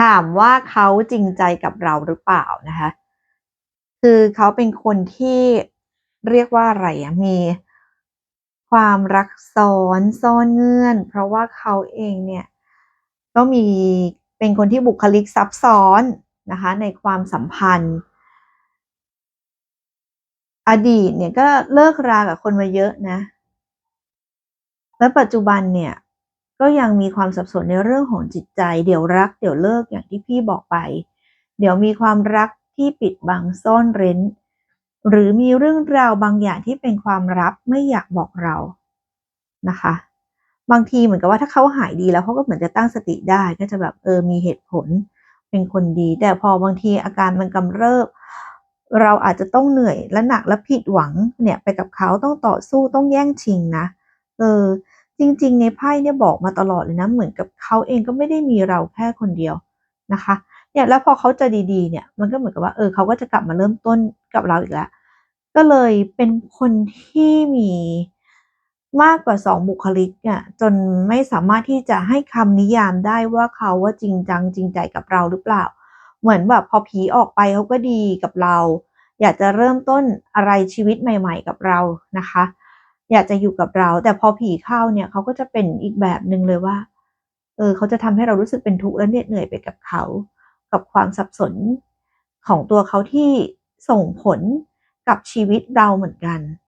ถามว่าเขาจริงใจกับเราหรือเปล่านะคะ คือเขาเป็นคนที่เรียกว่าอะไรมีความรักซ้อนซ่อนเงื่อน เพราะว่าเขาเองเนี่ยก็มีเป็นคนที่บุคลิกซับซ้อนนะคะในความสัมพันธ์ อดีตเนี่ยก็เลิกรากับคนมาเยอะนะ แล้วปัจจุบันเนี่ย ก็ยังมีความสับสนในเรื่องของจิตใจ เดี๋ยวรัก เดี๋ยวเลิกอย่างที่พี่บอกไป เดี๋ยวมีความรักที่ปิดบังซ่อนเร้น หรือมีเรื่องราวบางอย่างที่เป็นความลับไม่อยากบอกเรานะคะ บางทีเหมือนกับว่าถ้าเขาหายดีแล้วเขาก็เหมือนจะตั้งสติได้ก็จะแบบเออมีเหตุผลเป็นคนดี แต่พอบางทีอาการมันกำเริบเราอาจจะต้องเหนื่อยและหนักและผิดหวังเนี่ยไปกับเขาต้องต่อสู้ต้องแย่งชิงนะเออ จริงๆ ในไพ่เนี่ยบอกมาตลอดเลยนะเหมือนกับเขาเองก็ไม่ได้มีเราแค่คนเดียวนะคะเนี่ยแล้วพอเขาจะดีๆเนี่ยมันก็เหมือนกับว่าเออเขาก็จะกลับมาเริ่มต้นกับเราอีกแล้วก็เลยเป็นคนที่มีมากกว่า 2 บุคลิกอะจนไม่สามารถที่จะให้คำนิยามได้ว่าเขาอะจริงจังจริงใจกับเราหรือเปล่า เหมือนแบบพอผีออกไปเขาก็ดีกับเรา อยากจะเริ่มต้นอะไรชีวิตใหม่ ๆ กับเรานะคะ อยากจะอยู่กับเรา แต่พอผีเข้าเนี่ยเขาก็จะเป็นอีกแบบหนึ่งเลยว่า เออเขาจะทำให้เรารู้สึกเป็นทุกข์และเหน็ดเหนื่อยไปกับเขา กับความสับสนของตัวเขาที่ส่งผลกับชีวิตเราเหมือนกัน